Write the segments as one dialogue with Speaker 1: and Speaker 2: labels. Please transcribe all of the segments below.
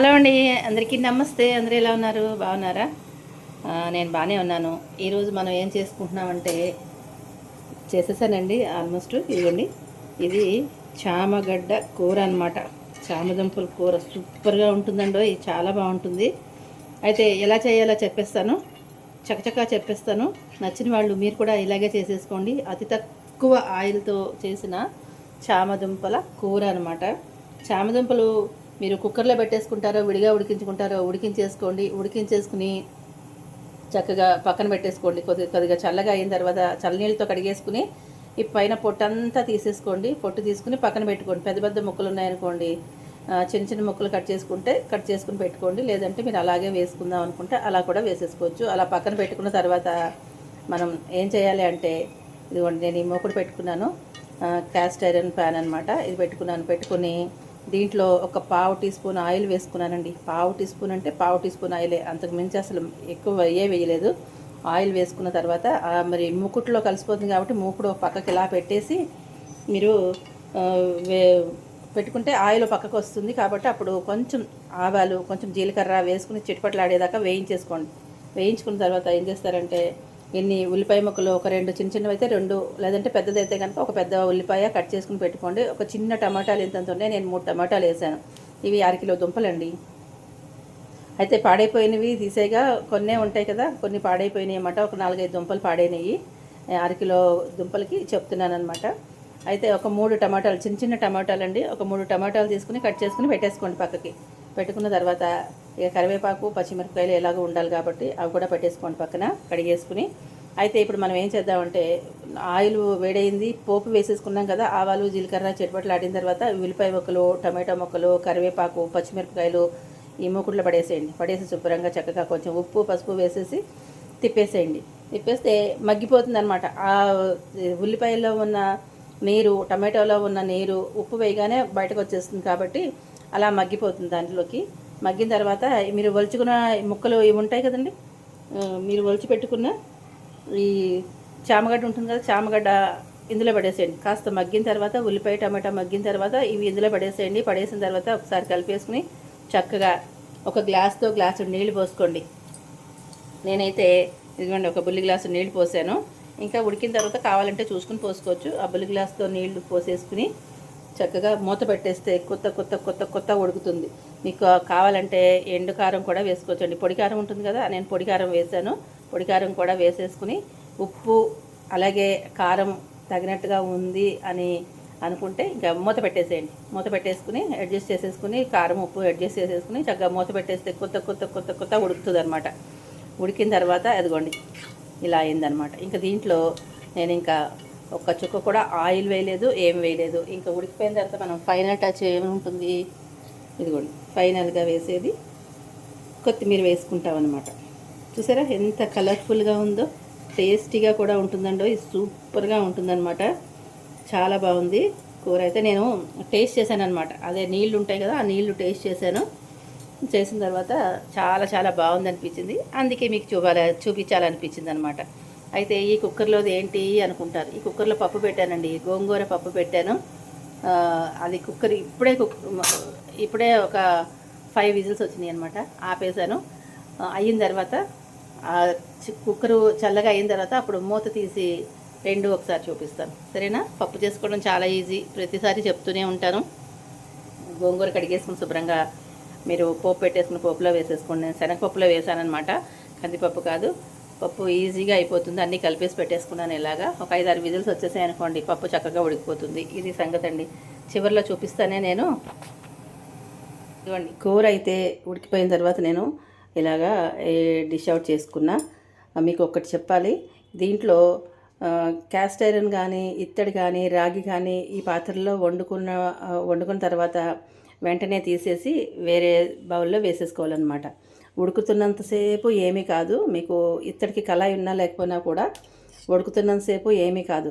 Speaker 1: Hello అండి అందరికీ నమస్తే. అందరూ ఎలా ఉన్నారు? బాగున్నారా? నేను బాగానే ఉన్నాను. ఈరోజు మనం ఏం చేసుకుంటున్నామంటే చేసేసానండి ఆల్మోస్ట్ ఇదిగోండి. ఇది చామగడ్డ కూర అనమాట చామదుంపల కూర సూపర్గా ఉంటుందండో. ఇది చాలా బాగుంటుంది. అయితే ఎలా చేయాలో చెప్పేస్తాను. చకచకా చెప్పేస్తాను. నచ్చిన వాళ్ళు మీరు కూడా ఇలాగే చేసేసుకోండి. అతి తక్కువ ఆయిల్తో చేసిన చామదుంపల కూర అనమాట చామదుంపలు మీరు కుక్కర్లో పెట్టేసుకుంటారో విడిగా ఉడికించుకుంటారో ఉడికించేసుకోండి. ఉడికించేసుకుని చక్కగా పక్కన పెట్టేసుకోండి. కొద్దిగా కొద్దిగా చల్లగా అయిన తర్వాత చల్లనీళ్ళతో కడిగేసుకుని ఈ పైన పొట్టు అంతా తీసేసుకోండి. పొట్టు తీసుకుని పక్కన పెట్టుకోండి. పెద్ద పెద్ద ముక్కలు ఉన్నాయనుకోండి. చిన్న చిన్న ముక్కలు కట్ చేసుకుంటే కట్ చేసుకుని పెట్టుకోండి. లేదంటే మీరు అలాగే వేసుకుందాం అనుకుంటే అలా కూడా వేసేసుకోవచ్చు. అలా పక్కన పెట్టుకున్న తర్వాత మనం ఏం చేయాలి అంటే ఇదిగోండి నేను ఈ మూకుడు పెట్టుకున్నాను. క్యాస్ట్ ఐరన్ ప్యాన్ అనమాట ఇది పెట్టుకున్నాను. పెట్టుకుని దీంట్లో ఒక పావు టీ స్పూన్ ఆయిల్ వేసుకున్నానండి. పావు టీ స్పూన్ అంటే పావు టీ స్పూన్ ఆయిలే. అంతకు మించి అసలు ఎక్కువ ఏ వేయలేదు. ఆయిల్ వేసుకున్న తర్వాత మరి మూకుట్లో కలిసిపోతుంది కాబట్టి మూకుడు పక్కకి ఇలా పెట్టేసి మీరు వే పెట్టుకుంటే ఆయిల్ పక్కకు వస్తుంది కాబట్టి అప్పుడు కొంచెం ఆవాలు కొంచెం జీలకర్ర వేసుకుని చిట్పట్లాడేదాకా వేయించేసుకోండి. వేయించుకున్న తర్వాత ఏం చేస్తారంటే ఎన్ని ఉల్లిపాయ ముక్కలు ఒక రెండు చిన్న చిన్నవి అయితే రెండు లేదంటే పెద్దదైతే కనుక ఒక పెద్ద ఉల్లిపాయ కట్ చేసుకుని పెట్టుకోండి. ఒక చిన్న టమాటాలు ఎంత ఉన్నాయి నేను మూడు టమాటాలు వేసాను. ఇవి అరకిలో దుంపలండి. అయితే పాడైపోయినవి తీసేగా కొన్నే ఉంటాయి కదా కొన్ని పాడైపోయినాయి అన్నమాట. ఒక నాలుగైదు దుంపలు పాడైనవి అరకిలో దుంపలకి చెప్తున్నాను అనమాట అయితే ఒక మూడు టమాటాలు చిన్న చిన్న టమాటాలు అండి ఒక మూడు టమాటాలు తీసుకుని కట్ చేసుకుని పెట్టేసుకోండి పక్కకి. పెట్టుకున్న తర్వాత ఇక కరివేపాకు పచ్చిమిరపకాయలు ఎలాగో ఉండాలి కాబట్టి అవి కూడా పెట్టేసుకోండి పక్కన కడిగేసుకుని. అయితే ఇప్పుడు మనం ఏం చేద్దామంటే ఆయిల్ వేడైంది పోపు వేసేసుకున్నాం కదా ఆవాలు జీలకర్ర చెట్పట్లు ఆడిన తర్వాత ఉల్లిపాయ ముక్కలు టమాటో ముక్కలు కరివేపాకు పచ్చిమిరపకాయలు ఈ మూకుట్లో పడేసేయండి. పడేసి శుభ్రంగా చక్కగా కొంచెం ఉప్పు పసుపు వేసేసి తిప్పేసేయండి. తిప్పేస్తే మగ్గిపోతుంది అనమాట ఆ ఉల్లిపాయలో ఉన్న నీరు టమాటోలో ఉన్న నీరు ఉప్పు వేయగానే బయటకు వచ్చేస్తుంది కాబట్టి అలా మగ్గిపోతుంది దాంట్లోకి. మగ్గిన తర్వాత మీరు ఒలుచుకున్న ముక్కలు ఇవి ఉంటాయి కదండి? మీరు ఒలిచి పెట్టుకున్న ఈ చామగడ్డ ఉంటుంది కదా చామగడ్డ ఇందులో పడేసేయండి. కాస్త మగ్గిన తర్వాత ఉల్లిపాయ టమాటా మగ్గిన తర్వాత ఇవి ఇందులో పడేసేయండి. పడేసిన తర్వాత ఒకసారి కలిపేసుకుని చక్కగా ఒక గ్లాస్తో గ్లాసు నీళ్ళు పోసుకోండి. నేనైతే ఇదిగోండి ఒక బుల్లి గ్లాసు నీళ్ళు పోసాను. ఇంకా ఉడికిన తర్వాత కావాలంటే చూసుకుని పోసుకోవచ్చు. ఆ బుల్లి గ్లాస్తో నీళ్ళు పోసేసుకుని చక్కగా మూత పెట్టేస్తే కొత్త కొత్త కొత్త కొత్త ఉడుకుతుంది. మీకు కావాలంటే ఎండు కారం కూడా వేసుకోవచ్చండి. పొడి కారం ఉంటుంది కదా నేను పొడి కారం వేసాను పొడి కారం కూడా వేసేసుకుని ఉప్పు అలాగే కారం తగినట్టుగా ఉంది అని అనుకుంటే ఇంకా మూత పెట్టేసేయండి. మూత పెట్టేసుకుని అడ్జస్ట్ చేసేసుకుని కారం ఉప్పు అడ్జస్ట్ చేసేసుకుని చక్కగా మూత పెట్టేస్తే కొత్త కొత్త కొత్త కొత్త ఉడుకుతుంది అనమాట ఉడికిన తర్వాత అదిగోండి ఇలా అయిందనమాట ఇంకా దీంట్లో నేను ఇంకా ఒక్క చుక్క కూడా ఆయిల్ వేయలేదు ఏం వేయలేదు. ఇంకా ఉడికిపోయిన తర్వాత మనం ఫైనల్ టచ్ ఏముంటుంది? ఇదిగోండి ఫైనల్గా వేసేది కొత్తిమీర వేసుకుంటాం అనమాట చూసారా ఎంత కలర్ఫుల్గా ఉందో టేస్టీగా కూడా ఉంటుందండో. ఇది సూపర్గా ఉంటుందన్నమాట. చాలా బాగుంది కూర అయితే. నేను టేస్ట్ చేశాను అనమాట అదే నీళ్ళు ఉంటాయి కదా ఆ నీళ్ళు టేస్ట్ చేశాను. చేసిన తర్వాత చాలా చాలా బాగుంది అనిపించింది. అందుకే మీకు చూపాల చూపించాలనిపించింది అనమాట అయితే ఈ కుక్కర్లోది ఏంటి అనుకుంటారు. ఈ కుక్కర్లో పప్పు పెట్టానండి. గోంగూర పప్పు పెట్టాను. అది కుక్కర్ ఇప్పుడే కుక్ ఇప్పుడే ఒక ఫైవ్ విజిల్స్ వచ్చినాయి అనమాట ఆపేసాను అయిన తర్వాత చి- కుక్కరు చల్లగా అయిన తర్వాత అప్పుడు మూత తీసి రెండు ఒకసారి చూపిస్తాను. సరేనా? పప్పు చేసుకోవడం చాలా ఈజీ. ప్రతిసారి చెప్తూనే ఉంటాను. గోంగూర కడిగేసుకుని శుభ్రంగా మీరు పోపు పెట్టేసుకుని పోపులో వేసేసుకోండి. నేను శనగపప్పులో వేసానమాట కందిపప్పు కాదు. పప్పు ఈజీగా అయిపోతుంది. అన్నీ కలిపేసి పెట్టేసుకున్నాను ఇలాగా. ఒక ఐదు ఆరు విజిల్స్ వచ్చేసాయి అనుకోండి పప్పు చక్కగా ఉడికిపోతుంది. ఇది సంగతి అండి చివరిలో చూపిస్తానే నేను. ఇదిగోండి. కూర అయితే ఉడికిపోయిన తర్వాత నేను ఇలాగా డిష్ అవుట్ చేసుకున్నా. మీకు ఒకటి చెప్పాలి. దీంట్లో క్యాస్ట్ ఐరన్ కానీ ఇత్తడి కానీ రాగి కానీ ఈ పాత్రలో వండుకున్న వండుకున్న తర్వాత వెంటనే తీసేసి వేరే బౌల్లో వేసేసుకోవాలన్నమాట. ఉడుకుతున్నంతసేపు ఏమీ కాదు. మీకు ఇత్తడికి కళాయి ఉన్నా లేకపోయినా కూడా ఉడుకుతున్నంతసేపు ఏమీ కాదు.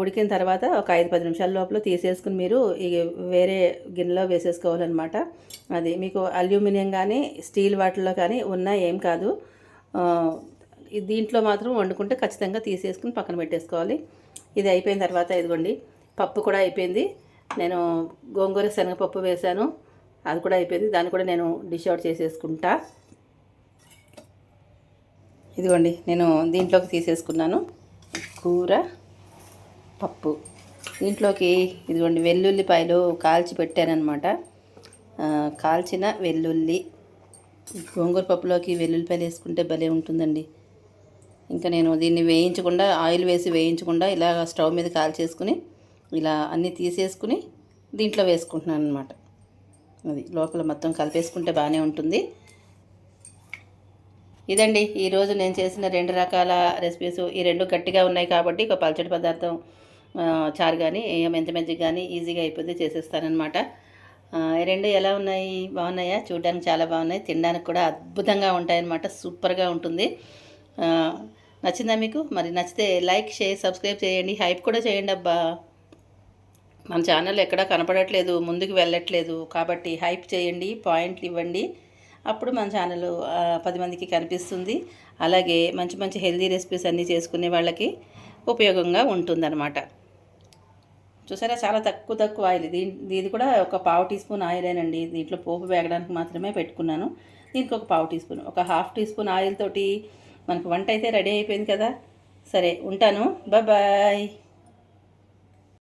Speaker 1: ఉడికిన తర్వాత ఒక ఐదు పది నిమిషాల లోపల తీసేసుకుని మీరు ఈ వేరే గిన్నెలో వేసేసుకోవాలన్నమాట. అది మీకు అల్యూమినియం కానీ స్టీల్ వాటిల్లో కానీ ఉన్నా ఏం కాదు. దీంట్లో మాత్రం వండుకుంటే ఖచ్చితంగా తీసేసుకుని పక్కన పెట్టేసుకోవాలి. ఇది అయిపోయిన తర్వాత ఇదిగోండి పప్పు కూడా అయిపోయింది. నేను గోంగూర శనగపప్పు వేశాను. అది కూడా అయిపోయింది. దాన్ని కూడా నేను డిష్ అవుట్ చేసేసుకుంటా. ఇదిగోండి నేను దీంట్లోకి తీసేసుకున్నాను. కూర పప్పు. దీంట్లోకి ఇదిగోండి వెల్లుల్లిపాయలు కాల్చి పెట్టానమాట కాల్చిన వెల్లుల్లి గోంగూర పప్పులోకి వెల్లుల్లిపాయలు వేసుకుంటే భలే ఉంటుందండి. ఇంకా నేను దీన్ని వేయించకుండా ఆయిల్ వేసి వేయించకుండా ఇలా స్టవ్ మీద కాల్చేసుకుని ఇలా అన్నీ తీసేసుకుని దీంట్లో వేసుకుంటున్నాను అనమాట అది లోపల మొత్తం కలిపేసుకుంటే బాగానే ఉంటుంది. ఇదండి ఈరోజు నేను చేసిన రెండు రకాల రెసిపీస్ ఈ రెండు గట్టిగా ఉన్నాయి కాబట్టి ఒక పల్చడి పదార్థం చారు కానీ మెంతి మెంతి కానీ ఈజీగా అయిపోతే చేసేస్తానమాట ఈ రెండు ఎలా ఉన్నాయి? బాగున్నాయా? చూడడానికి చాలా బాగున్నాయి. తినడానికి కూడా అద్భుతంగా ఉంటాయన్నమాట. సూపర్గా ఉంటుంది. నచ్చిందా మీకు? మరి నచ్చితే లైక్ షేర్ సబ్స్క్రైబ్ చేయండి. హైప్ కూడా చేయండి అబ్బా. మన ఛానల్ ఎక్కడా కనపడట్లేదు ముందుకు వెళ్ళట్లేదు. కాబట్టి హైప్ చేయండి పాయింట్లు ఇవ్వండి. అప్పుడు మన ఛానల్ పది మందికి కనిపిస్తుంది. అలాగే మంచి మంచి హెల్దీ రెసిపీస్ అన్నీ చేసుకునే వాళ్ళకి ఉపయోగంగా ఉంటుందన్నమాట. చూసారా? చాలా తక్కువ తక్కువ ఆయిల్. దీని ఇది కూడా ఒక పావు టీ స్పూన్ ఆయిలేనండి దీంట్లో పోపు వేగడానికి మాత్రమే పెట్టుకున్నాను. దీనికి ఒక పావు టీ స్పూన్ ఒక హాఫ్ టీ స్పూన్ ఆయిల్ తోటి మనకు వంట అయితే రెడీ అయిపోయింది కదా? సరే ఉంటాను. బాయ్.